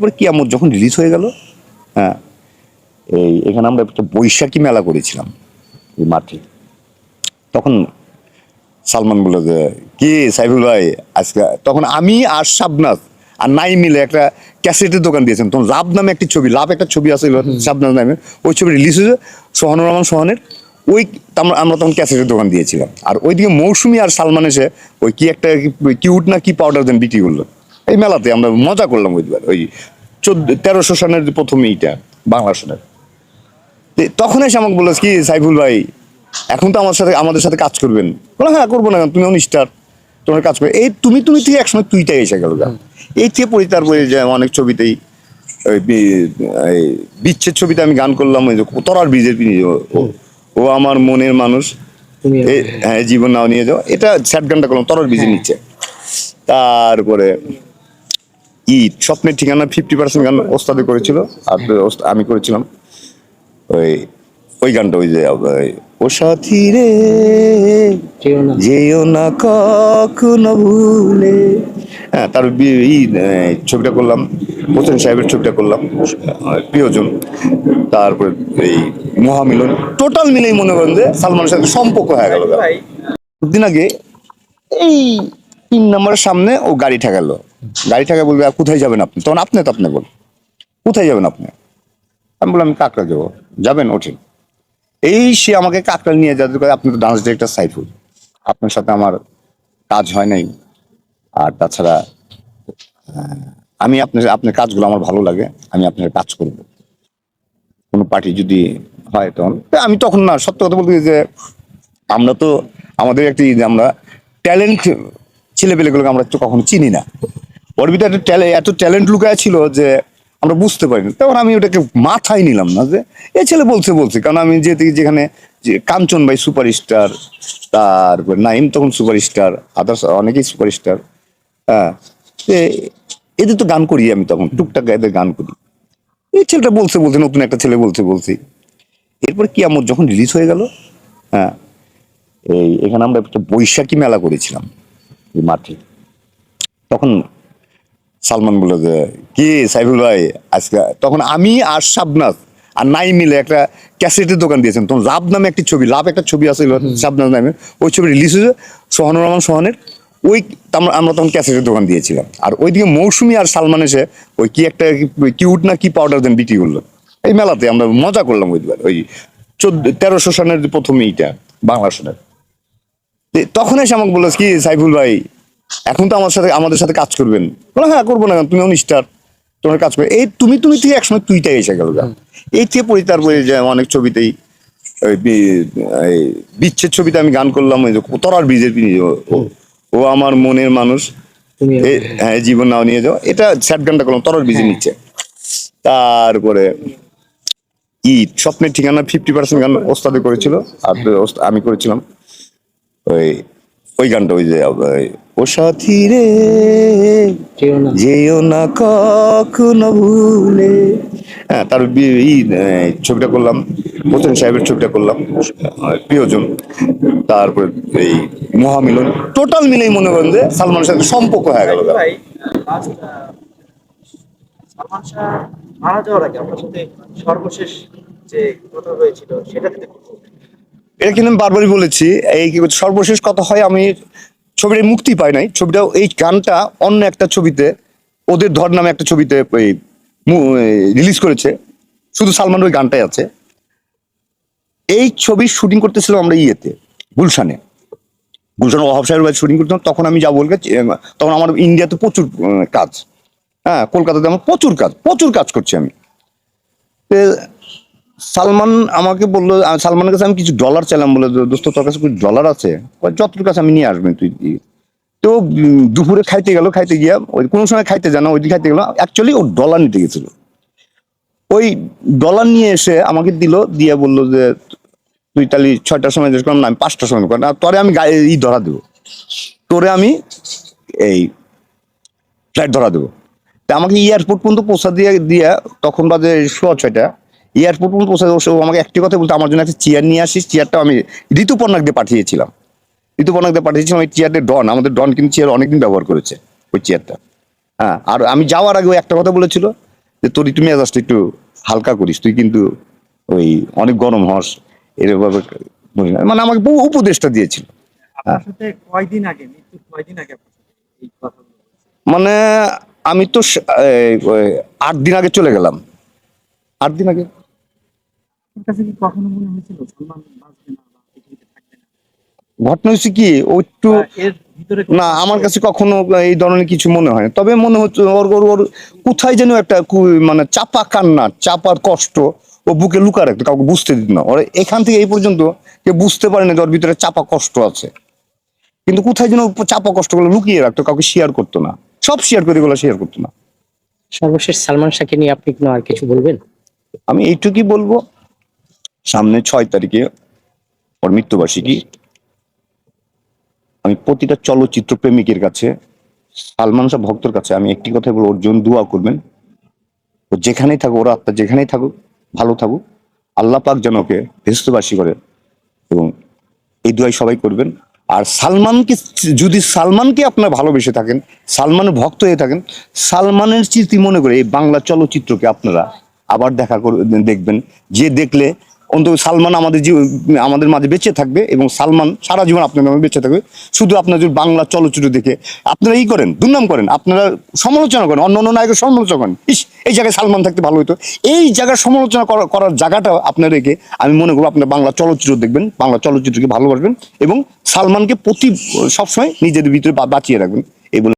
এরপর কিয়ামত যখন রিলিজ হয়ে গেল হ্যাঁ এই এখানে আমরা একটা বৈশাখী মেলা করেছিলাম এই মাঠে। তখন সালমান বলল যে কি সাইফুল ভাই আজকে তখন আমি আর শাবনাজ আর নাই মিলে একটা ক্যাসেটের দোকান দিয়েছেন তখন লাভ নামে একটি ছবি লাভ একটা ছবি আছে সাবনাথ নামে ওই ছবি রিলিজ হয়েছে সোহানুর রহমান সোহানের। ওই আমরা আমরা তখন ক্যাসেটের দোকান দিয়েছিলাম। আর ওইদিকে মৌসুমি আর সালমান এসে ওই কি একটা কিউট না কি পাউডার দেন বিক্রি করল? এই মেলাতে আমরা মজা করলাম ওই ওই চোদ্দ তেরোশো সনের প্রথম এইটা বাংলা সনের। তখন এসে আমাকে বলল কি সাইফুল ভাই এখন তো আমার সাথে আমাদের সাথে কাজ করবেন। বলো হ্যাঁ করব না তুমি এখন স্টার তোমার কাজ করবে এই তুমি তুমি থেকে একসময় তুইটাই এসে গেল। এই থেকে পড়ি তারপরে যে অনেক ছবিতেই ওই বি- এই বিচ্ছেদ ছবিতে আমি গান করলাম ওই যে তরার বীজের পিনি ও- ও আমার মনের মানুষ। হ্যাঁ জীবন নাও নিয়ে যাও। এটা স্যাড গানটা করলাম তরার বীজের নিচে। তারপরে ঈদ স্বপ্নের ঠিকানা ফিফটি পার্সেন্ট গান ওস্তাদে করেছিল আর আমি করেছিলাম। ওই ওই গানটা ওই যে ওই, ও সাথী রে যেও না। কখনো ভুলে। হ্যাঁ তার ই ছবিটা করলাম হোসেন সাহেবের ছবিটা করলাম প্রিয়জন। তারপরে এই মহামিলন টোটাল মিলেই মনে করেন যে সালমানের সাথে সম্পর্ক হয়ে গেল। দিন আগে এই তিন নম্বরের সামনে ও গাড়ি ঠেকালো। গাড়ি ঠেকা বলবে, "আর কোথায় যাবেন আপনি? তখন আপনি তো আপনি বল কোথায় যাবেন আপনি? আমি বললাম, আমি কাকড়া যাব যাবেন, ওঠেন। এই সে আমাকে কাকড়া নিয়ে যাতে করে আপনি তো ডান্স ডিরেক্টর সাইফুল। আপনার সাথে আমার কাজ হয় নাই। আর তাছাড়া আমি আপনার আপনার কাজগুলো আমার ভালো লাগে, আমি আপনার কাজ করব। কোনো পার্টি যদি হয় তখন। আমি তখন না, সত্য কথা বলতে যে আমরা তো, আমাদের একটি আমরা ট্যালেন্ট ছেলেপেলেগুলোকে আমরা তো কখনো চিনি না। ওর একটা ট্যালেন্ট এত ট্যালেন্ট লুকায় ছিল যে আমরা বুঝতে পারিনি। তখন আমি ওটাকে মাথায় নিলাম না যে, এ ছেলে বলছে বলছে। কারণ আমি যে যেখানে যে কাঞ্চন ভাই সুপারস্টার তারপর নাইম তখন সুপারস্টার, আদার্স অনেকেই সুপারস্টার। হ্যাঁ এদের তো গান করি আমি তখন, টুকটাক এদের গান করি। এই ছেলেটা বলছে বলছে, নতুন একটা ছেলে বলছে, বলছি। এরপর কি আমার যখন রিলিজ হয়ে গেল হ্যাঁ এই এখানে আমরা একটা বৈশাখী মেলা করেছিলাম, এই মাঠে। তখন সালমান বলল যে কি সাইফুল ভাই আজকে তখন আমি আর শাবনাজ আর নাই মিলে একটা ক্যাসেটের দোকান দিয়েছেন তখন লাভ নামে একটি ছবি লাভ একটা ছবি আছে শাবনাজ নামে ওই ছবি রিলিজ হয়েছে সোহানুর রহমান সোহানের। ওই আমরা তখন ক্যাসেটের দোকান দিয়েছিলাম। আর ওইদিকে মৌসুমি আর সালমান এসে ওই কি একটা কিউট না কি পাউডার দেন বিক্রি করল। এই মেলাতে আমরা মজা করলাম ওই ওই চোদ্দ তেরোশো সনের প্রথম এইটা বাংলা সনের তখন এসে আমাকে বলল কি সাইফুল ভাই এখন তো আমার সাথে আমাদের সাথে কাজ করবেন। বলো হ্যাঁ করব না তুমি এখন স্টার তোমার কাজ করবে। এই তুমি তুমি থেকে একসময় তুইটাই এসে গেল। এই থেকে পড়ি তারপরে যে অনেক ছবিতেই ওই বি- এই বিচ্ছেদ ছবিতে আমি গান করলাম ওই যে তরার পিনি ও- আমার মনের মানুষ। হ্যাঁ জীবন নাও নিয়ে যাও। এটা স্যাড গানটা করলাম তরার বীজের নিচে তারপরে ঈদ স্বপ্নের ঠিকানা ফিফটি পার্সেন্ট গান ওস্তাদে করেছিল। আর আমি করেছিলাম। ওই ওই গানটা ওই যে ও সাথী রে যেও না কখনো ভুলে। হ্যাঁ তার এই, ছবিটা করলাম হোসেন সাহেবের ছবিটা করলাম প্রিয়জন। তারপরে এই মহামিলন টোটাল মিলেই মনে করেন যে সালমানের সাথে সম্পর্ক হয়ে গেল। ভাই সালমান শাহ মারা যাওয়ার আগে আপনার সাথে সর্বশেষ যে কথা হয়েছিল সেটা এটা কিন্তু আমি বারবারই বলেছি এই কি বলছে, সর্বশেষ কথা হয় আমি ছবিটা মুক্তি পাই নাই। ছবিটা এই গানটা অন্য একটা ছবিতে, ওদের ধর নামে একটা ছবিতে রিলিজ করেছে। শুধু সালমান ওই গানটাই আছে। এই ছবির শুটিং করতেছিলাম আমরা ইয়েতে, গুলশানে। গুলশান সাহেবের বাড়ি শুটিং করতাম, তখন আমি যা বলবে তখন আমার ইন্ডিয়াতে প্রচুর কাজ। হ্যাঁ কলকাতাতে আমার প্রচুর কাজ প্রচুর কাজ করছি আমি। সালমান আমাকে বলল সালমানের কাছে আমি কিছু ডলার চাইলাম বলে দোস্ত, তোর কাছে কিছু ডলার আছে? যতটুকু কাছে আমি নিয়ে আসবেন তুই। তো দুপুরে খাইতে গেল, খাইতে গিয়া, ওই কোনো সময় খাইতে জানা ওই খাইতে গেল অ্যাকচুয়ালি ও ডলার নিতে গেছিল। ওই ডলার নিয়ে এসে আমাকে দিল, দিয়ে বলল যে, তুই তাহলে ছয়টার সময় করলাম না আমি পাঁচটার সময় করলাম না তোরে আমি গাড়ি ই ধরা দেবো। তোরে আমি এই ফ্লাইট ধরা দেবো। তা আমাকে এয়ারপোর্ট পর্যন্ত পৌঁছা দিয়ে, দিয়া তখন বাজে সোয়া ছয়টা। এয়ারপোর্ট পর্যন্ত পৌঁছা দেবো, ও আমাকে একটি কথা বলতে আমার জন্য একটা চেয়ার নিয়ে আসিস চেয়ারটা আমি ঋতুপর্ণাক দিয়ে পাঠিয়েছিলাম। ঋতুপর্ণাক দিয়ে পাঠিয়েছিলাম ওই চেয়ারটা ডন আমাদের ডন কিন্তু চেয়ার অনেকদিন ব্যবহার করেছে ওই চেয়ারটা হ্যাঁ আর আমি যাওয়ার আগে একটা কথা বলেছিল যে তোর একটু মেজাজটা একটু হালকা করিস তুই কিন্তু ওই অনেক গরম হস এরভাবে মানে আমাকে বহু উপদেশটা দিয়েছিল। কয়দিন আগে কয়দিন আগে? মানে আমি তো আট দিন আগে চলে গেলাম। আট দিন আগে? আপনার কাছে কি কখনো মনে হয়েছিল সালমান বাঁচবে না বা পৃথিবীতে থাকবে না? ঘটনা হচ্ছে কি ও একটু এর ভিতরে না আমার কাছে কখনো এই ধরনের কিছু মনে হয় তবে মনে হচ্ছে ওর ওর ওর কোথায় যেন একটা কু- মানে চাপা কান্না চাপার কষ্ট ও বুকে লুকা রাখতো কাউকে বুঝতে দিত না। ওর এখান থেকে এই পর্যন্ত কেউ বুঝতে পারে না যে ওর ভিতরে চাপা কষ্ট আছে। কিন্তু কোথায় যেন ও চাপা কষ্টগুলো লুকিয়ে রাখতো কাউকে শেয়ার করতো না। সব শেয়ার করে এগুলো শেয়ার করতো না। সর্বশেষ সালমান শাহকে নিয়ে আপনি কোনো আর কিছু বলবেন? আমি এইটুকুই বলব। সামনে ছয় তারিখে ওর মৃত্যুবার্ষিকী। আমি প্রতিটা চলচ্চিত্র প্রেমিকের কাছে, সালমান শাহ ভক্তর কাছে আমি একটি কথাই বলব ওর জন্য দোয়া করবেন। ও যেখানেই থাকুক, ওরা আত্মা যেখানেই থাকুক, ভালো থাকুক। আল্লাহ পাক যেন ওকে ভেস্তবাসী করে এবং এই দোয়াই সবাই করবেন। আর সালমানকে, যদি সালমানকে আপনার ভালোবেসে থাকেন সালমানের ভক্ত হয়ে থাকেন, সালমানের স্মৃতি মনে করে এই বাংলা চলচ্চিত্রকে আপনারা আবার দেখা করে দেখবেন। যে দেখলে অন্তত সালমান আমাদের আমাদের মাঝে বেঁচে থাকবে এবং সালমান সারা জীবন আপনাদের মাঝে বেঁচে থাকবে। শুধু আপনারা যদি বাংলা চলচ্চিত্র দেখে, আপনারা ই করেন, দুর্নাম করেন, আপনারা সমালোচনা করেন অন্য অন্য নায়কের সমালোচনা করেন, ইস, এই জায়গায় সালমান থাকতে ভালো হতো। এই জায়গার সমালোচনা করা- করার জায়গাটা আপনার রেখে আমি মনে করব আপনার বাংলা চলচ্চিত্র দেখবেন, বাংলা চলচ্চিত্রকে ভালোবাসবেন এবং সালমানকে প্রতি সবসময় নিজেদের ভিতরে বাঁচিয়ে রাখবেন। এই